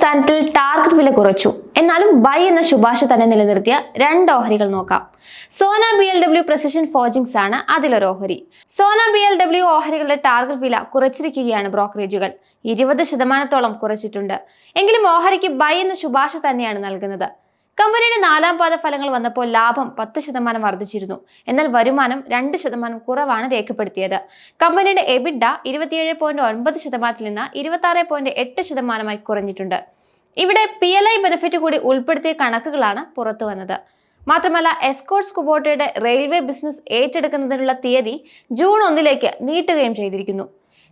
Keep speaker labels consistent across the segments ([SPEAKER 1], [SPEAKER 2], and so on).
[SPEAKER 1] അടിസ്ഥാനത്തിൽ ടാർഗറ്റ് വില കുറച്ചു. എന്നാലും ബൈ എന്ന ശുപാർശ തന്നെ നിലനിർത്തിയ രണ്ട് ഓഹരികൾ നോക്കാം. Sona B L W precision forgings ആണ് അതിലൊരു ഓഹരി. സോന ബി എൽ ഡബ്ല്യു ഓഹരികളുടെ ടാർഗറ്റ് വില കുറച്ചിരിക്കുകയാണ് ബ്രോക്കറേജുകൾ. ഇരുപത് ശതമാനത്തോളം കുറച്ചിട്ടുണ്ട്. എങ്കിലും ഓഹരിക്ക് ബൈ എന്ന ശുപാർശ തന്നെയാണ് നൽകുന്നത്. കമ്പനിയുടെ നാലാം പാദ ഫലങ്ങൾ വന്നപ്പോൾ ലാഭം പത്ത് ശതമാനം വർദ്ധിച്ചിരുന്നു. എന്നാൽ വരുമാനം രണ്ട് ശതമാനം കുറവാണ് രേഖപ്പെടുത്തിയത്. കമ്പനിയുടെ എബിഡ ഇരുപത്തിയേഴ് പോയിന്റ് ഒൻപത് ശതമാനത്തിൽ നിന്ന് ഇരുപത്തി ആറ് പോയിന്റ് എട്ട് ശതമാനമായി കുറഞ്ഞിട്ടുണ്ട്. ഇവിടെ പി എൽ ഐ ബെനിഫിറ്റ് കൂടി ഉൾപ്പെടുത്തിയ കണക്കുകളാണ് പുറത്തു വന്നത്. മാത്രമല്ല എസ്കോട്ട്സ് കുബോട്ടയുടെ റെയിൽവേ ബിസിനസ് ഏറ്റെടുക്കുന്നതിനുള്ള തീയതി ജൂൺ ഒന്നിലേക്ക് നീട്ടുകയും ചെയ്തിരിക്കുന്നു.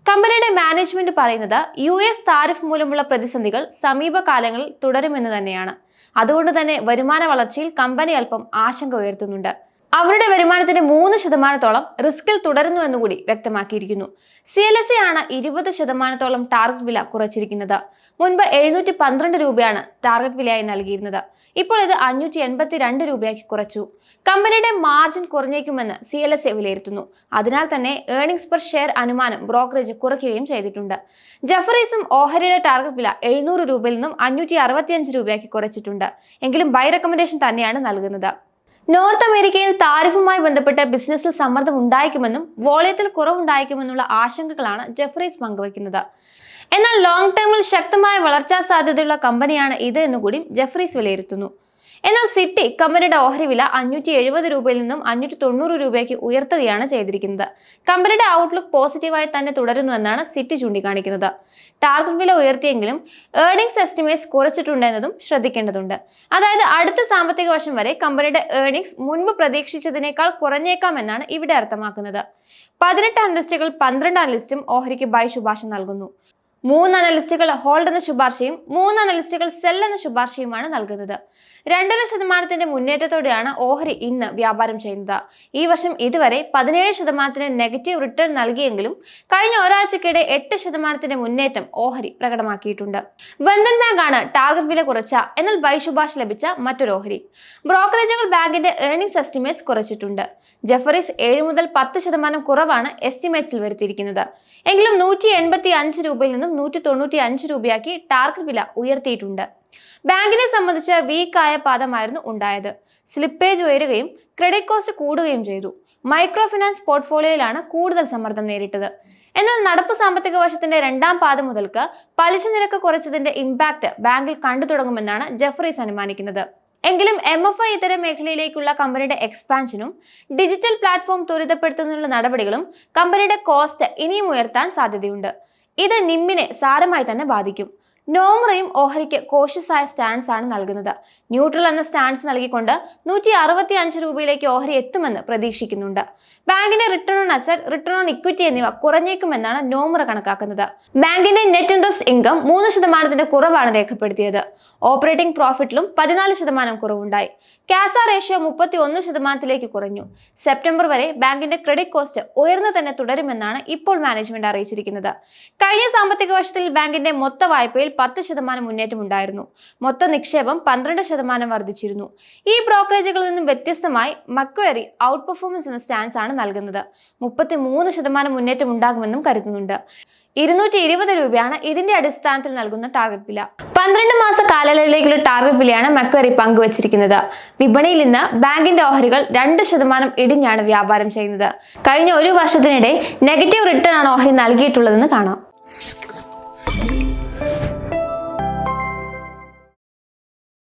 [SPEAKER 1] കമ്പനിയുടെ മാനേജ്മെന്റ് പറയുന്നത് യു എസ് താരിഫ് മൂലമുള്ള പ്രതിസന്ധികൾ സമീപകാലങ്ങളിൽ തുടരുമെന്ന് തന്നെയാണ്. അതുകൊണ്ട് തന്നെ വരുമാന വളർച്ചയിൽ കമ്പനി അല്പം ആശങ്ക ഉയർത്തുന്നുണ്ട്. അവരുടെ വരുമാനത്തിന്റെ മൂന്ന് ശതമാനത്തോളം റിസ്കിൽ തുടരുന്നു എന്നുകൂടി വ്യക്തമാക്കിയിരിക്കുന്നു. സി എൽ എസ് ആണ് ഇരുപത് ശതമാനത്തോളം ടാർഗറ്റ് വില കുറച്ചിരിക്കുന്നത്. മുൻപ് എഴുന്നൂറ്റി പന്ത്രണ്ട് രൂപയാണ് ടാർഗറ്റ് വിലയായി നൽകിയിരുന്നത്. ഇപ്പോൾ ഇത് അഞ്ഞൂറ്റി എൺപത്തി രണ്ട് രൂപയാക്കി കുറച്ചു. കമ്പനിയുടെ മാർജിൻ കുറഞ്ഞേക്കുമെന്ന് സി എൽ എസ് എ വിലയിരുത്തുന്നു. അതിനാൽ തന്നെ ഏർണിംഗ്സ് പെർ ഷെയർ അനുമാനം ബ്രോക്കറേജ് കുറയ്ക്കുകയും ചെയ്തിട്ടുണ്ട്. ജഫറീസും ഓഹരിയുടെ ടാർഗറ്റ് വില എഴുന്നൂറ് രൂപയിൽ നിന്നും അഞ്ഞൂറ്റി അറുപത്തിയഞ്ച് രൂപയാക്കി കുറച്ചിട്ടുണ്ട്. എങ്കിലും ബൈ റെക്കമെൻഡേഷൻ തന്നെയാണ് നൽകുന്നത്. നോർത്ത് അമേരിക്കയിൽ താരിഫുമായി ബന്ധപ്പെട്ട് ബിസിനസ്സിൽ സമ്മർദ്ദം ഉണ്ടായേക്കുമെന്നും വോളിയത്തിൽ കുറവുണ്ടായേക്കുമെന്നുള്ള ആശങ്കകളാണ് ജെഫ്രീസ് പങ്കുവയ്ക്കുന്നത്. എന്നാൽ ലോങ് ടേമിൽ ശക്തമായ വളർച്ചാ സാധ്യതയുള്ള കമ്പനിയാണ് ഇത് എന്നുകൂടി ജെഫ്രീസ് വിലയിരുത്തുന്നു. എന്നാൽ സിറ്റി കമ്പനിയുടെ ഓഹരി വില അഞ്ഞൂറ്റി എഴുപത് രൂപയിൽ നിന്നും അഞ്ഞൂറ്റി തൊണ്ണൂറ് രൂപയ്ക്ക് ഉയർത്തുകയാണ് ചെയ്തിരിക്കുന്നത്. കമ്പനിയുടെ ഔട്ട്ലുക്ക് പോസിറ്റീവായി തന്നെ തുടരുന്നുവെന്നാണ് സിറ്റി ചൂണ്ടിക്കാണിക്കുന്നത്. ടാർഗറ്റ് വില ഉയർത്തിയെങ്കിലും ഏർണിംഗ്സ് എസ്റ്റിമേറ്റ്സ് കുറച്ചിട്ടുണ്ടെന്നതും ശ്രദ്ധിക്കേണ്ടതുണ്ട്. അതായത് അടുത്ത സാമ്പത്തിക വർഷം വരെ കമ്പനിയുടെ ഏർണിംഗ്സ് മുൻപ് പ്രതീക്ഷിച്ചതിനേക്കാൾ കുറഞ്ഞേക്കാമെന്നാണ് ഇവിടെ അർത്ഥമാക്കുന്നത്. പതിനെട്ട് അനലിസ്റ്റുകൾ പന്ത്രണ്ട് അനലിസ്റ്റും ഓഹരിക്ക് ബൈ ശുപാർശ നൽകുന്നു. മൂന്ന് അനലിസ്റ്റുകൾ ഹോൾഡ് എന്ന ശുപാർശയും മൂന്ന് അനലിസ്റ്റുകൾ സെൽ എന്ന ശുപാർശയുമാണ് നൽകുന്നത്. രണ്ടര ശതമാനത്തിന്റെ മുന്നേറ്റത്തോടെയാണ് ഓഹരി ഇന്ന് വ്യാപാരം ചെയ്യുന്നത്. ഈ വർഷം ഇതുവരെ പതിനേഴ് ശതമാനത്തിന് നെഗറ്റീവ് റിട്ടേൺ നൽകിയെങ്കിലും കഴിഞ്ഞ ഒരാഴ്ചക്കിടെ എട്ട് ശതമാനത്തിന്റെ മുന്നേറ്റം ഓഹരി പ്രകടമാക്കിയിട്ടുണ്ട്. ബന്ധൻ ബാങ്ക് ആണ് ടാർഗറ്റ് വില കുറച്ച എന്നാൽ ബൈ ശുപാർശ ലഭിച്ച മറ്റൊരു ഓഹരി. ബ്രോക്കറേജുകൾ ബാങ്കിന്റെ ഏർണിംഗ്സ് എസ്റ്റിമേറ്റ്സ് കുറച്ചിട്ടുണ്ട്. ജെഫറീസ് ഏഴ് മുതൽ പത്ത് ശതമാനം കുറവാണ് എസ്റ്റിമേറ്റ്സിൽ വരുത്തിയിരിക്കുന്നത്. എങ്കിലും നൂറ്റി എൺപത്തി അഞ്ച് രൂപയിൽ നിന്നും നൂറ്റി തൊണ്ണൂറ്റി അഞ്ച് രൂപയാക്കി ടാർഗറ്റ് വില ഉയർത്തിയിട്ടുണ്ട്. ബാങ്കിനെ സംബന്ധിച്ച വീക്കായ പാദമായിരുന്നു ഉണ്ടായത്. സ്ലിപ്പേജ് ഉയരുകയും ക്രെഡിറ്റ് കോസ്റ്റ് കൂടുകയും ചെയ്തു. മൈക്രോ ഫിനാൻസ് പോർട്ട്ഫോളിയോയിലാണ് കൂടുതൽ സമ്മർദ്ദം നേരിട്ടത്. എന്നാൽ നടപ്പ് സാമ്പത്തിക വർഷത്തിന്റെ രണ്ടാം പാദം മുതൽക്ക് പലിശ നിരക്ക് കുറച്ചതിന്റെ ഇമ്പാക്ട് ബാങ്കിൽ കണ്ടു തുടങ്ങുമെന്നാണ് ജഫറീസ് അനുമാനിക്കുന്നത്. എങ്കിലും എം എഫ് ഐ ഇതര മേഖലയിലേക്കുള്ള കമ്പനിയുടെ എക്സ്പാൻഷനും ഡിജിറ്റൽ പ്ലാറ്റ്ഫോം ത്വരിതപ്പെടുത്തുന്നതിനുള്ള നടപടികളും കമ്പനിയുടെ കോസ്റ്റ് ഇനിയും ഉയർത്താൻ സാധ്യതയുണ്ട്. ഇത് നിമ്മിനെ സാരമായി തന്നെ ബാധിക്കും. നോമ്രയും ഓഹരിക്ക് കോഷ്യസായ സ്റ്റാൻസ് ആണ് നൽകുന്നത്. ന്യൂട്രൽ എന്ന സ്റ്റാൻസ് നൽകിക്കൊണ്ട് നൂറ്റി അറുപത്തി അഞ്ച് രൂപയിലേക്ക് ഓഹരി എത്തുമെന്ന് പ്രതീക്ഷിക്കുന്നുണ്ട്. ബാങ്കിന്റെ return on asset return on equity എന്നിവ കുറഞ്ഞേക്കുമെന്നാണ് നോമറ കണക്കാക്കുന്നത്. ബാങ്കിന്റെ നെറ്റ് ഇൻട്രസ്റ്റ് ഇൻകം മൂന്ന് ശതമാനത്തിന്റെ കുറവാണ് രേഖപ്പെടുത്തിയത്. ഓപ്പറേറ്റിംഗ് പ്രോഫിറ്റിലും പതിനാല് ശതമാനം കുറവുണ്ടായി. കാസ റേഷ്യോ മുപ്പത്തി ഒന്ന് ശതമാനത്തിലേക്ക് കുറഞ്ഞു. സെപ്റ്റംബർ വരെ ബാങ്കിന്റെ ക്രെഡിറ്റ് കോസ്റ്റ് ഉയർന്നു തന്നെ തുടരുമെന്നാണ് ഇപ്പോൾ മാനേജ്മെന്റ് അറിയിച്ചിരിക്കുന്നത്. കഴിഞ്ഞ സാമ്പത്തിക വർഷത്തിൽ ബാങ്കിന്റെ മൊത്ത വായ്പയിൽ പത്ത് ശതമാനം മുന്നേറ്റം ഉണ്ടായിരുന്നു. മൊത്ത നിക്ഷേപം പന്ത്രണ്ട് ശതമാനം വർദ്ധിച്ചിരുന്നു. ഈ ബ്രോക്കറേജുകളിൽ നിന്നും വ്യത്യസ്തമായി മക്വേറി ഔട്ട് പെർഫോമൻസ് എന്ന സ്റ്റാൻസ് ആണ് നൽകുന്നത്. മുപ്പത്തി മൂന്ന് ശതമാനം മുന്നേറ്റം ഉണ്ടാകുമെന്നും കരുതുന്നുണ്ട്. ഇരുന്നൂറ്റി ഇരുപത് രൂപയാണ് ഇതിന്റെ അടിസ്ഥാനത്തിൽ നൽകുന്ന ടാർഗറ്റ് വില. പന്ത്രണ്ട് മാസ കാലയളവിലേക്കുള്ള ടാർഗറ്റ് വിലയാണ് മക്വറി പങ്കുവച്ചിരിക്കുന്നത്. വിപണിയിൽ നിന്ന് ബാങ്കിന്റെ ഓഹരികൾ രണ്ട് ശതമാനം ഇടിഞ്ഞാണ് വ്യാപാരം ചെയ്യുന്നത്. കഴിഞ്ഞ ഒരു വർഷത്തിനിടെ നെഗറ്റീവ് റിട്ടേൺ ആണ് ഓഹരി നൽകിയിട്ടുള്ളതെന്ന് കാണാം.